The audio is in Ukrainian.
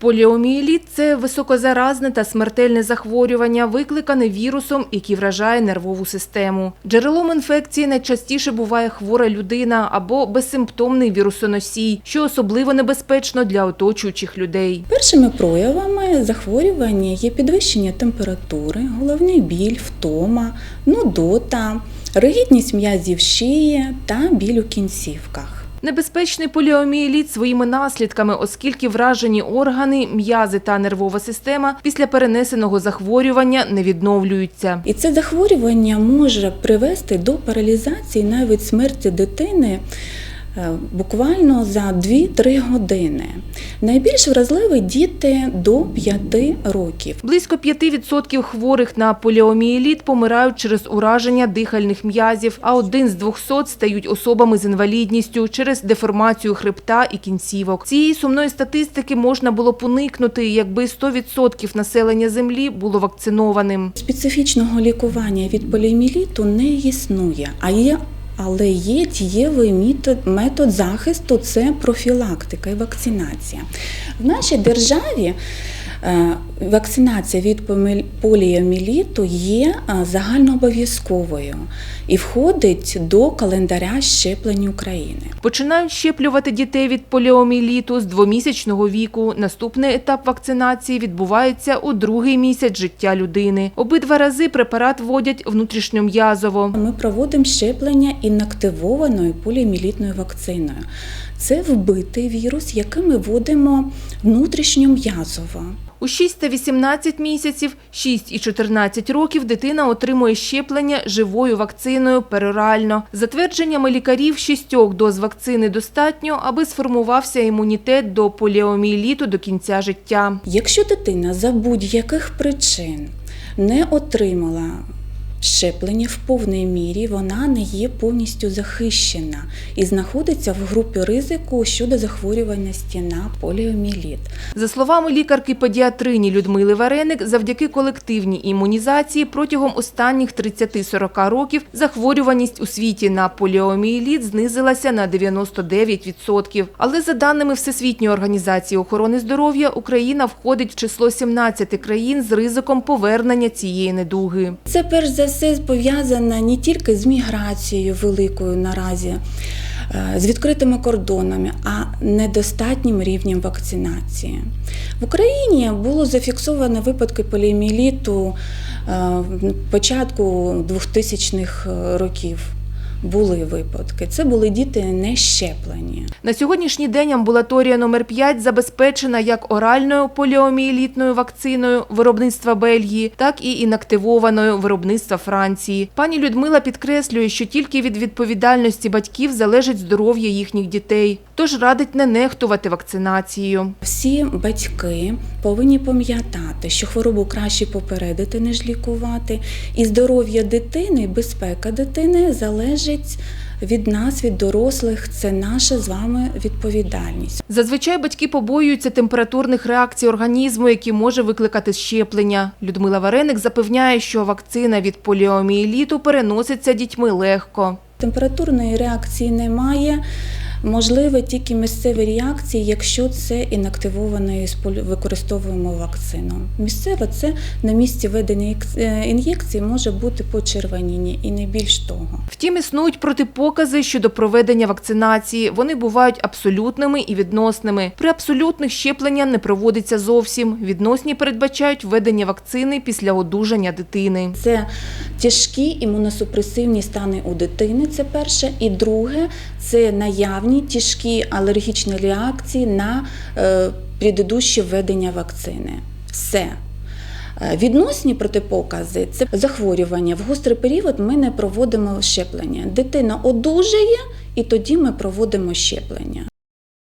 Поліомієліт – це високозаразне та смертельне захворювання, викликане вірусом, який вражає нервову систему. Джерелом інфекції найчастіше буває хвора людина або безсимптомний вірусоносій, що особливо небезпечно для оточуючих людей. Першими проявами захворювання є підвищення температури, головний біль, втома, нудота, ригідність м'язів шиї та біль у кінцівках. Небезпечний поліомієліт своїми наслідками, оскільки вражені органи, м'язи та нервова система після перенесеного захворювання не відновлюються. І це захворювання може привести до паралізації, навіть смерті дитини. Е, Буквально за 2-3 години. Найбільш вразливі діти до 5 років. Близько 5% хворих на поліомієліт помирають через ураження дихальних м'язів, а один з 200 стають особами з інвалідністю через деформацію хребта і кінцівок. Цієї сумної статистики можна було б уникнути, якби 100% населення землі було вакцинованим. Специфічного лікування від поліоміеліту не існує, а є. Але є дієвий метод, захисту це профілактика і вакцинація. В нашій державі вакцинація від поліоміеліту є е, загальнообов'язковою і входить до календаря щеплень України. Починають щеплювати дітей від поліомієліту з двомісячного віку. Наступний етап вакцинації відбувається у другий місяць життя людини. Обидва рази препарат вводять внутрішньом'язово. Ми проводимо щеплення інактивованою поліоміелітною вакциною. Це вбитий вірус, який ми вводимо внутрішньом'язово. У 6 та 18 місяців, 6 і 14 років дитина отримує щеплення живою вакциною перорально. За твердженнями лікарів, шістьох доз вакцини достатньо, аби сформувався імунітет до поліомієліту до кінця життя. Якщо дитина за будь-яких причин не отримала щеплення в повній мірі, вона не є повністю захищена і знаходиться в групі ризику щодо захворюваності на поліоміеліт. За словами лікарки-педіатрині Людмили Вареник, завдяки колективній імунізації протягом останніх 30-40 років захворюваність у світі на поліомієліт знизилася на 99%. Але за даними Всесвітньої організації охорони здоров'я, Україна входить в число 17 країн з ризиком повернення цієї недуги. Це перш за все пов'язане не тільки з міграцією великою наразі, е, з відкритими кордонами, а недостатнім рівнем вакцинації. В Україні було зафіксовано випадки поліоміеліту е, початку 2000-х років. Були випадки. Це були діти не щеплені. На сьогоднішній день амбулаторія номер 5 забезпечена як оральною поліомієлітною вакциною виробництва Бельгії, так і інактивованою виробництва Франції. Пані Людмила підкреслює, що тільки від відповідальності батьків залежить здоров'я їхніх дітей. Тож радить не нехтувати вакцинацією. Всі батьки повинні пам'ятати, що хворобу краще попередити, ніж лікувати, і здоров'я дитини, безпека дитини залежить від нас, від дорослих. Це наша з вами відповідальність. Зазвичай батьки побоюються температурних реакцій організму, які може викликати щеплення. Людмила Вареник запевняє, що вакцина від поліомієліту переноситься дітьми легко. Температурної реакції немає. Можливо, тільки місцеві реакції, якщо це інактивованою з полі- використовуємо вакцину. Місцево це на місці ведення е, ін'єкції може бути почервоніння і не більш того. Втім, існують протипокази щодо проведення вакцинації. Вони бувають абсолютними і відносними. При абсолютних щеплення не проводиться зовсім. Відносні передбачають введення вакцини після одужання дитини. Це тяжкі імуносупресивні стани у дитини. Це перше. І друге це наявні тяжкі алергічні реакції на предыдущі предыдуще введення вакцини. Все. Е, Відносні протипокази це захворювання. В гострий період ми не проводимо щеплення. Дитина одужає, і тоді ми проводимо щеплення.